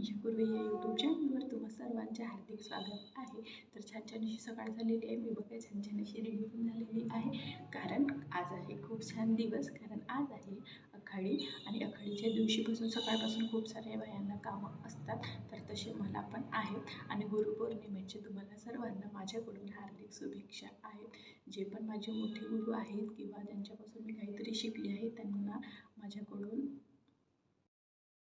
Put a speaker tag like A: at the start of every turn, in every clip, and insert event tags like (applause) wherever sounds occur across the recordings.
A: मनीषा कुर्वे या यूट्यूब चॅनलवर तुम्हा सर्वांचे हार्दिक स्वागत आहे. तर छान छान अशी सकाळ झालेली आहे. मी बघा छान छान अशी रेडी पण झालेली आहे. कारण आज आहे खूप छान दिवस. कारण आज आहे अखाडी आणि अखाडीच्या दिवशीपासून सकाळपासून खूप साऱ्या बायांना कामं असतात. तर तसे मला पण आहेत. आणि गुरुपौर्णिमेचे तुम्हाला सर्वांना माझ्याकडून हार्दिक शुभेच्छा आहेत. जे पण माझे मोठे गुरु आहेत किंवा ज्यांच्यापासून मी काहीतरी शिकली आहे त्यांना माझ्याकडून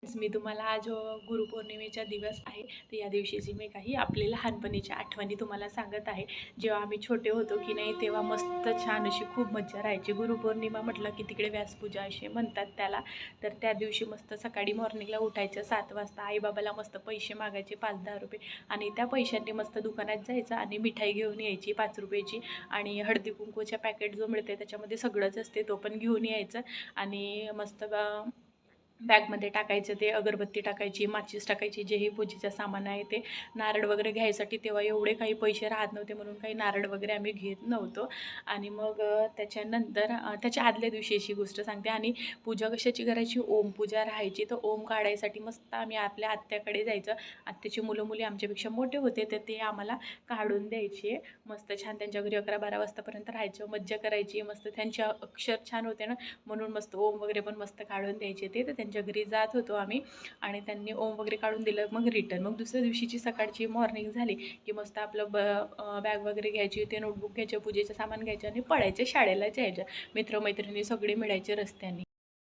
A: मी तुम्हाला आज अ, गुरुपौर्णिमेचा दिवस आहे. तर या दिवशीची मी काही आपले लहानपणीच्या आठवणी तुम्हाला सांगत आहे जेव्हा आम्ही छोटे होतो की नाही तेव्हा मस्त छान अशी खूप मज्जा राहायची. गुरुपौर्णिमा म्हटलं की तिकडे व्यासपूजा असे म्हणतात त्याला. तर त्या दिवशी मस्त सकाळी मॉर्निंगला उठायचं सात वाजता आईबाबाला मस्त पैसे मागायचे पाच दहा रुपये. आणि त्या पैशांनी मस्त दुकानात जायचं आणि मिठाई घेऊन यायची पाच रुपयाची. आणि हळदी कुंकूच्या पॅकेट जो मिळते त्याच्यामध्ये सगळंच असते तो पण घेऊन यायचं. आणि मस्त बॅगमध्ये टाकायचं ते अगरबत्ती टाकायची माचीस टाकायची जे हे पूजेचं सामान आहे ते नारळ वगैरे घ्यायसाठी तेव्हा एवढे काही पैसे राहत नव्हते म्हणून काही नारळ वगैरे आम्ही घेत नव्हतो. आणि मग त्याच्यानंतर त्याच्या आदल्या दिवशी अशी गोष्ट सांगते. आणि पूजा कशाची करायची? ओम पूजा राहायची. तर ओम काढायसाठी मस्त आम्ही आपल्या आत्याकडे जायचं. आत्याची मुलं मुली आमच्यापेक्षा मोठे होते तर ते आम्हाला काढून द्यायचे. मस्त छान त्यांच्या घरी अकरा बारा वाजतापर्यंत राहायचं. मज्जा करायची. मस्त त्यांचे अक्षर छान होते ना. म्हणून मस्त ओम वगैरे पण मस्त काढून द्यायचे ते. तर त्यांच्या घरी जात होतो आम्ही आणि त्यांनी ओम वगैरे काढून दिलं मग रिटर्न मग दुसऱ्या दिवशीची सकाळची मॉर्निंग झाली की मस्त आपलं ब बॅग वगैरे घ्यायची ते नोटबुक घ्यायचं पूजेचं सामान घ्यायचं आणि पळायचे शाळेला जायचं मित्रमैत्रिणी सगळे मिळायचे रस्त्याने.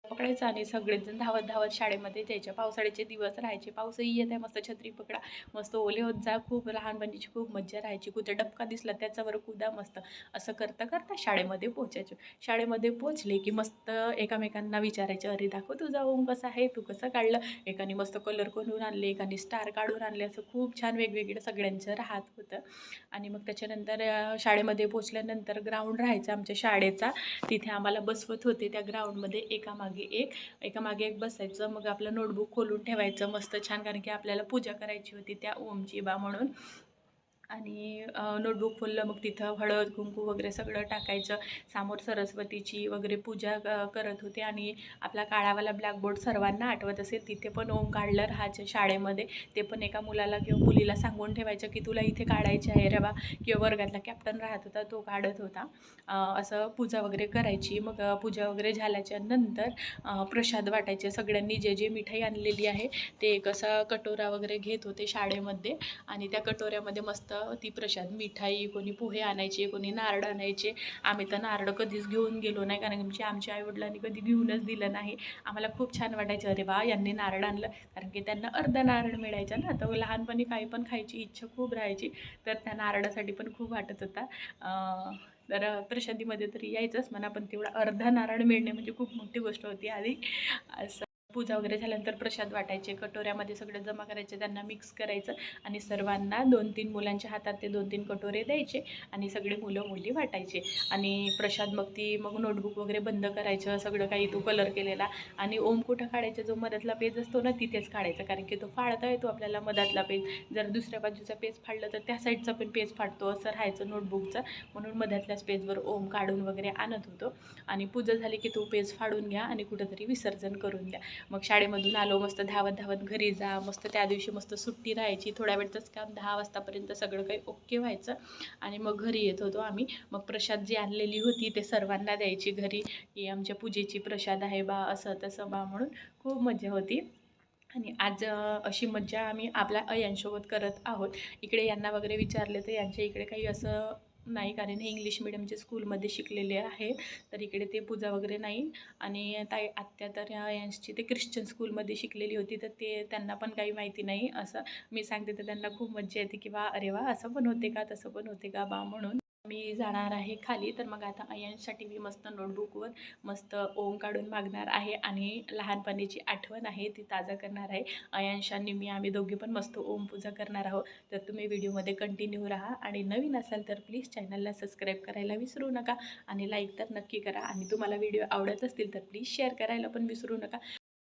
A: पकडायचं आणि सगळेजण धावत धावत शाळेमध्ये जायच्या पावसाळ्याचे दिवस राहायचे. पाऊसही येत आहे मस्त छत्री पकडा मस्त ओले होत जा खूप लहानपणीची खूप मज्जा राहायची. कुठे डबका दिसला त्याच्यावर कुदा मस्त. असं करता करता शाळेमध्ये पोचायचो शाळेमध्ये पोचले की मस्त एकामेकांना विचारायचं अरे दाखव तुझा ओम कसा आहे? तू कसं काढलं? एकाने मस्त कलर करून आणले एकाने स्टार काढून आणले. असं खूप छान वेगवेगळं सगळ्यांचं राहत होतं. आणि मग त्याच्यानंतर शाळेमध्ये पोचल्यानंतर ग्राउंड राहायचा आमच्या शाळेचा. तिथे आम्हाला बसवत होते त्या ग्राउंडमध्ये एकामागे एक एकामागे एक बसायचं मग आपलं नोटबुक खोलून ठेवायचं मस्त छान कारण की आपल्याला पूजा करायची होती त्या ओमची बा म्हणून. आणि नोटबुक खोललं मग तिथं हळद कुंकू वगैरे सगळं टाकायचं. समोर सरस्वतीची वगैरे पूजा क- करत होते आणि आपला काळावाला ब्लॅकबोर्ड सर्वांना आठवत असेल तिथे पण ओम काढलं राहायचं शाळेमध्ये. ते पण एका मुलाला किंवा मुलीला सांगून ठेवायचं की तुला इथे काढायचे आहे रे बा. किंवा वर्गातला कॅप्टन राहत होता तो काढत होता. असं पूजा वगैरे करायची. मग पूजा वगैरे झाल्याच्यानंतर प्रसाद वाटायचे. सगळ्यांनी जे जे मिठाई आणलेली आहे ते एक असा कटोरा वगैरे घेत होते शाळेमध्ये. आणि त्या कटोऱ्यामध्ये मस्त ती प्रसाद मिठाई कोणी पोहे आणायचे कोणी नारळ आणायचे. आम्ही तर नारळ कधीच घेऊन गेलो नाही कारण आमची आमच्या आईवडिलांनी कधी घेऊनच दिलं नाही. आम्हाला खूप छान वाटायचं अरे बा यांनी नारळ आणलं. कारण की त्यांना अर्धा नारळ मिळायचा ना तर लहानपणी काही पण खायची इच्छा खूप राहायची तर त्या नारळासाठी पण खूप वाटत होता. तर प्रसादीमध्ये तरी यायचंच म्हणा पण तेवढा अर्धा नारळ मिळणे म्हणजे खूप मोठी गोष्ट होती आधी. असं. पूजा वगैरे झाल्यानंतर प्रसाद वाटायचे कटोऱ्यामध्ये सगळं जमा करायचे त्यांना मिक्स करायचं आणि सर्वांना दोन तीन मुलांच्या हातात ते दोन तीन कटोरे द्यायचे आणि सगळे मुलं मुली वाटायचे. आणि प्रसाद मग ती मग नोटबुक वगैरे बंद करायचं सगळं काही तो कलर केलेला आणि ओम कुठं काढायचा जो मधातला पेज असतो ना तिथेच काढायचा. कारण की तो फाळता येतो आपल्याला मधातला पेज जर दुसऱ्या बाजूचा पेज फाडलं तर त्या साईडचा पण पेज फाडतो असं राहायचं नोटबुकचं म्हणून मधातल्याच पेजवर ओम काढून वगैरे आणत होतो. आणि पूजा झाली की तो पेज फाडून घ्या आणि कुठंतरी विसर्जन करून द्या मग शाळेमधून आलो मस्त धावत धावत घरी जा मस्त त्या दिवशी मस्त सुट्टी राहायची. थोड्या वेळचंच काम दहा वाजतापर्यंत सगळं काही ओके व्हायचं. आणि मग घरी येत होतो आम्ही. मग प्रसाद जी आणलेली होती ते सर्वांना द्यायची घरी. की आमच्या पूजेची प्रसाद आहे बा असं तसं बा म्हणून खूप मजा होती. आणि आज अशी मज्जा आम्ही आपल्या अयांसोबत करत आहोत. इकडे यांना वगैरे विचारले तर यांच्या इकडे काही असं नाही कारण हे इंग्लिश मिडियमच्या स्कूलमध्ये शिकलेले आहे तर इकडे ते पूजा वगैरे नाही. आणि ताई आत्या तर यांची ते ख्रिश्चन स्कूलमध्ये शिकलेली होती तर ते त्यांना पण काही माहिती नाही. असं मी सांगते तर त्यांना खूप मज्जा येते की वा अरे वा असं पण होते का? तसं पण होते का बा? म्हणून. मी जाणार आहे खाली तर मग आता अयांसाठी मी मस्त नोटबुकवर मस्त ओम काढून मागणार आहे आणि लहानपणीची आठवण आहे ती ताजा करणार आहे. अयांशांनी मी आम्ही दोघे पण मस्त ओम पूजा करणार आहोत. तर तुम्ही व्हिडिओमध्ये कंटिन्यू राहा आणि नवीन असाल तर प्लीज चॅनलला सबस्क्राईब करायला विसरू नका आणि लाईक तर नक्की करा. आणि तुम्हाला व्हिडिओ आवडत असतील तर प्लीज शेअर करायला पण विसरू नका.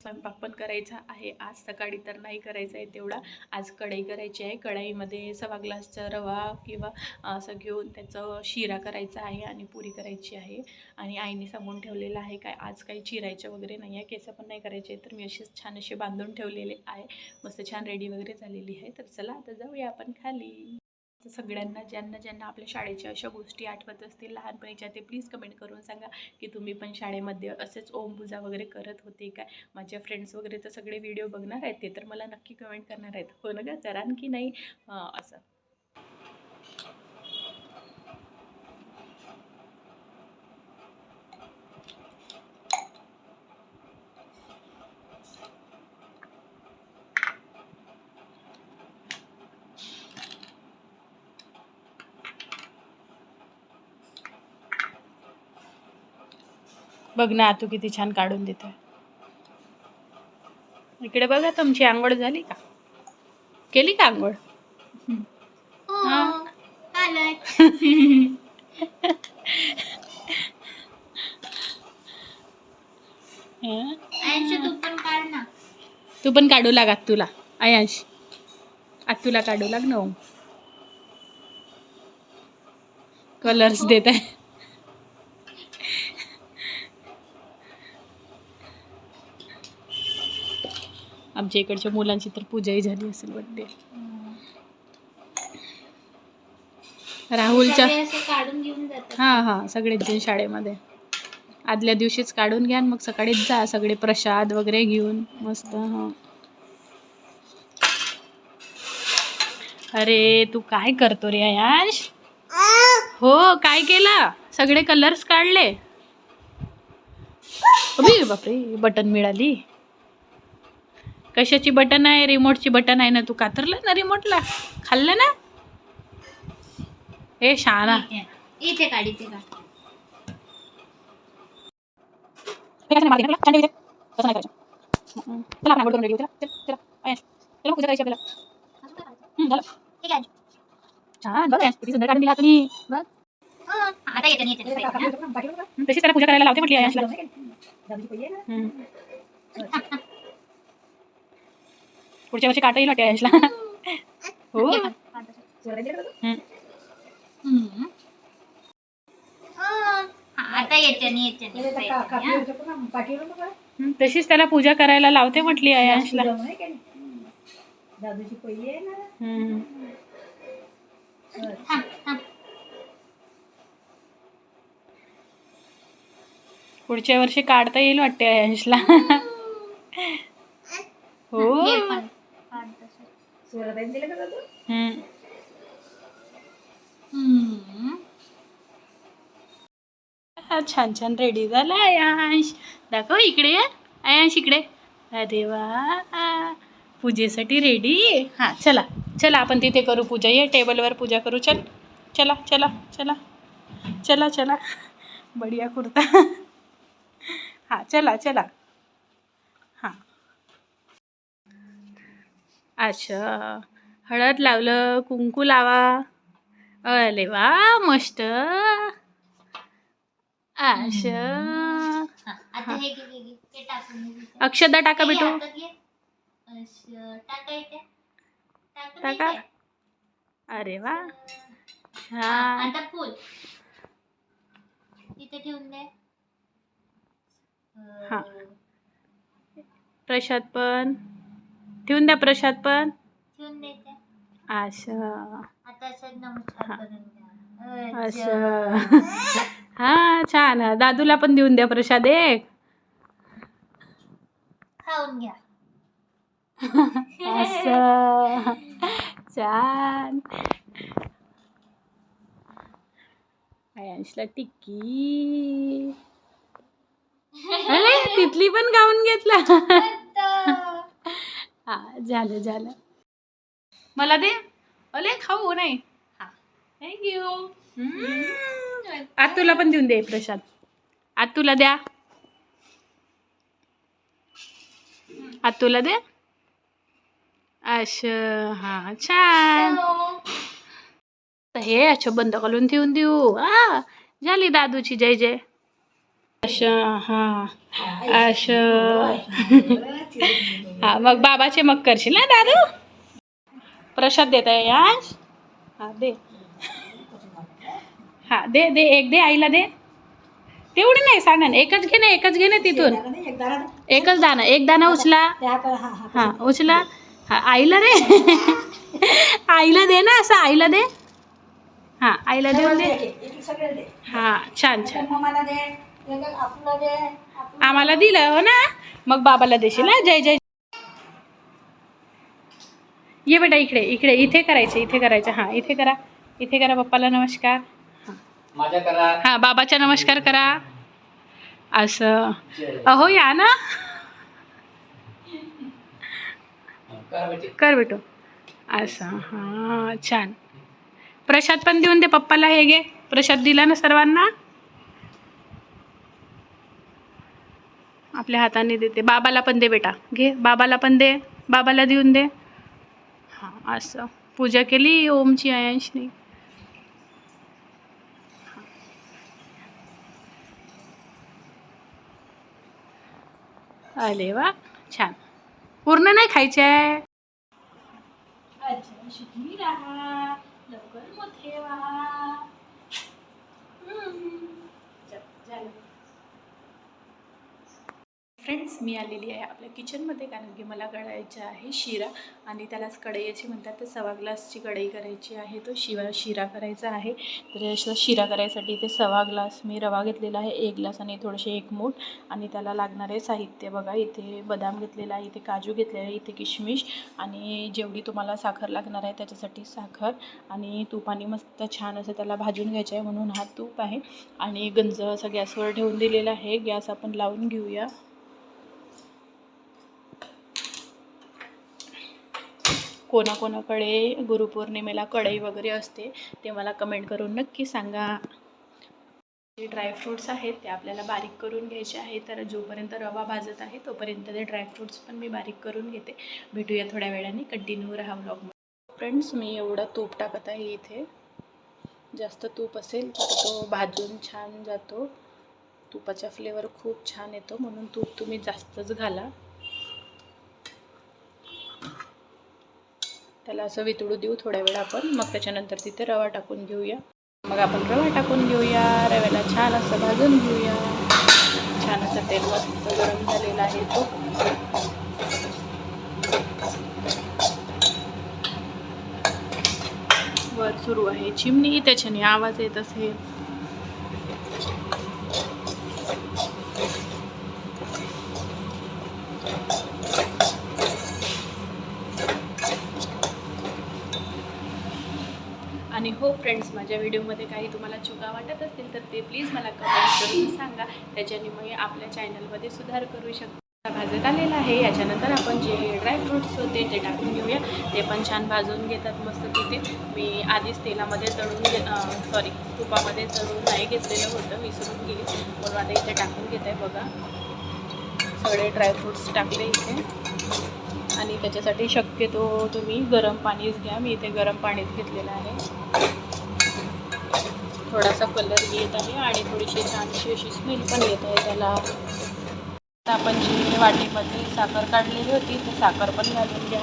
A: स्वयंपाक पण करायचा आहे. आज सकाळी तर नाही करायचा आहे तेवढा. आज कढई करायची आहे. कढईमध्ये सव्वा ग्लासचा रवा किंवा असं घेऊन त्याचं शिरा करायचा आहे आणि पुरी करायची आहे. आणि आईने सांगून ठेवलेलं आहे काय आज काही चिरायचं वगैरे नाही आहे. केसं पण नाही करायचे तर मी असेच छान असे बांधून ठेवलेले आहे. मस्त छान रेडी वगैरे झालेली आहे. तर चला आता जाऊया आपण खाली. तर सगळ्यांना ज्यांना ज्यांना आपल्या शाळेच्या अशा गोष्टी आठवत असतील लहानपणीच्या ते प्लीज कमेंट करून सांगा की तुम्ही पण शाळेमध्ये असेच ओम पूजा वगैरे करत होते काय? माझ्या फ्रेंड्स वगैरे तर सगळे व्हिडिओ बघणार आहेत ते तर मला नक्की कमेंट करणार आहेत. हो ना ग? करान की नाही? असं. बघ ना तू किती छान काढून देते. इकडे बघा तुमची आंघोळ झाली का? केली का आंघोळ? हा.
B: तू पण काढ ना.
A: तू पण काढू लाग तुला आयांश. तुला काढू लाग ना कलर्स देत आहे आमच्या इकडच्या मुलांची तर पूजाही झाली असेल बड्डे राहुलच्या हां हां सगळेच जण शाळेमध्ये. आदल्या दिवशीच काढून घ्या मग सकाळीच जा सगळे प्रसाद वगैरे घेऊन. मस्त हां. अरे तू काय करतो रे आयांश हो काय केला? सगळे कलर्स काढले. बापरे बटन मिळाली. कशाची बटन आहे? रिमोटची बटन आहे ना तू कातरलं ना रिमोटला खाल्लं ना? ए शाळा
B: इथे काढ इथे.
A: छान. हं. हं, बघ अय्याश, किती सुंदर काढून दिला तुम्ही. बघ.
B: हो, आता येते.
A: हं, पूजा करायला लावते म्हटली हं. पुढच्या वर्षी काटा येईल वाटते अय्याशला हो. तशीच त्याला पूजा करायला लावते म्हटली अय्याशला
C: दादूची पहिली आहे ना?
A: हं. पुढच्या वर्षी काढता येईल वाटते अय्याशला (laughs) हो
B: हे पण काढ तसं.
C: का दादू.
A: हा, छान छान रेडी झाला आयांश. दाखव इकडे. आयांश इकडे. अरे वा. पूजेसाठी रेडी हां चला चला आपण तिथे करू पूजा. ये टेबलवर पूजा करू. चल चला चला चला चला चला. बढिया कुर्ता. हां चला चला. हां. अच्छा. हळद लावलं कुंकू लावा. अरे वा मस्त.
B: तिथे.
A: अक्षदा टाका बेटू.
B: टाका.
A: अरे वा.
B: हा,
A: छान हा. प्रसाद पण. ठेवून द्या प्रसाद पण.
B: ठेवून
A: असं.
B: नमस्कार
A: हा. असं. हा छान. दादूला पण देऊन द्या प्रसाद एक.
B: खाऊन घ्या.
A: असं. छान. आयांशला टिक्की. अरे तिथली पण गाऊन घेतला. हा झालं झालं. मला दे. अले खाऊ नाही. हा. थँक्यू आज तुला पण देऊन दे प्रसाद. आज तुला द्या. आज तुला दे. असं हा छान. तर हे अच्छा बंद घालून ठेवून देऊ. हा झाली दादूची जय जय. असं हां असं. (laughs) हा मग बाबाचे मग करशील ना दादू? प्रसाद देत आहे आज हा दे. हा दे दे एक दे आईला दे. तेवढी नाही सांगा एकच घे ना एकच घे ना तिथून. एकच दाना एक दाना उचला. हा उचला. हा आईला दे. आईला दे ना असं आईला दे. हा आईला देऊन दे. हा छान छान. आम्हाला दिलं हो ना. मग बाबाला देशील ना? जय जय. ये बेटा इकडे इकडे इथे करायचं इथे करायचं. हां इथे करा इथे करा पप्पाला नमस्कार. हां. बाबाचा नमस्कार करा. असं. अहो या ना.
D: करा बेटे.
A: कर बेटो. असं हां छान. प्रसाद पण देऊन दे पप्पाला हे घे. प्रसाद दिला ना सर्वांना? आपल्या हाताने देते. बाबाला पण दे बेटा. घे बाबाला पण दे. बाबाला देऊन दे. हां असं. पूजा केली ओमची आयांशनी? अरे वा छान. पूर्ण नाही खायचे? आहे अच्छा सुखी राहा लवकर मोठे व्हा फ्रेंड्स मी आलेली आहे आपल्या किचनमध्ये कारण की मला गळायचा आहे शिरा आणि त्यालाच कढई अशी म्हणतात तर सव्वा ग्लासची कढई करायची आहे तो शिवा शिरा करायचा आहे. तर असा शिरा करायसाठी इथे सव्वा ग्लास मी रवा घेतलेला आहे एक ग्लास आणि थोडेसे एक मूठ आणि त्याला लागणारे साहित्य. बघा इथे बदाम घेतलेला आहे इथे काजू घेतलेला आहे इथे किशमिश आणि जेवढी तुम्हाला साखर लागणार आहे त्याच्यासाठी साखर आणि तुपाने मस्त छान असं त्याला भाजून घ्यायचं आहे म्हणून हा तूप आहे. आणि गंज असं गॅसवर ठेवून दिलेला आहे गॅस आपण लावून घेऊया. कोणाकोणाकडे गुरुपौर्णिमेला कढई वगैरे असते ते मला कमेंट करून नक्की सांगा. जे ड्रायफ्रूट्स आहेत ते आपल्याला बारीक करून घ्यायचे आहे. तर जोपर्यंत रवा भाजत आहे तोपर्यंत ते ड्रायफ्रूट्स पण मी बारीक करून घेते. भेटूया थोड्या वेळाने. कंटिन्यू राहा ब्लॉगमध्ये फ्रेंड्स मी एवढं तूप टाकत आहे इथे. जास्त तूप असेल तर तो भाजून छान जातो. तुपाचा फ्लेवर खूप छान येतो. म्हणून तूप तुम्ही जास्तच घाला. त्याला असं वितळू देऊ थोड्या वेळ आपण. मग त्याच्यानंतर तिथे रवा टाकून घेऊया. मग आपण रवा टाकून घेऊया. रव्याला छान असं भाजून घेऊया. छान असं तेल मस्त गरम झालेलं आहे तो. वर सुरू आहे चिमणी. त्याच्याने आवाज येत असेल आणि हो फ्रेंड्स माझ्या व्हिडिओमध्ये काही तुम्हाला चुका वाटत असतील तर ते प्लीज मला कमेंट करून सांगा. त्याच्याने आपल्या चॅनलमध्ये सुधार करू शकतो. भाजत आलेला आहे. याच्यानंतर आपण जे ड्रायफ्रूट्स होते ते टाकून घेऊया. ते पण छान भाजून घेतात मस्त तिथे. मी आधीच तेलामध्ये तळून घे सॉरी तुपामध्ये तळून नाही घेतलेलं होतं. विसरून गेली. म्हणून आता इथे टाकून घेत आहे बघा. सगळे ड्रायफ्रूट्स टाकले इथे. आणि त्याच्यासाठी शक्यतो तुम्ही गरम पाणीच घ्या. मी इथे गरम पाणीच घेतलेलं आहे. थोडासा कलर येत आहे आणि थोडीशी छानशी अशी स्मेल पण येत आहे त्याला. आपण जी वाटीमध्ये साखर काढलेली होती ती साखर पण घालून घ्या.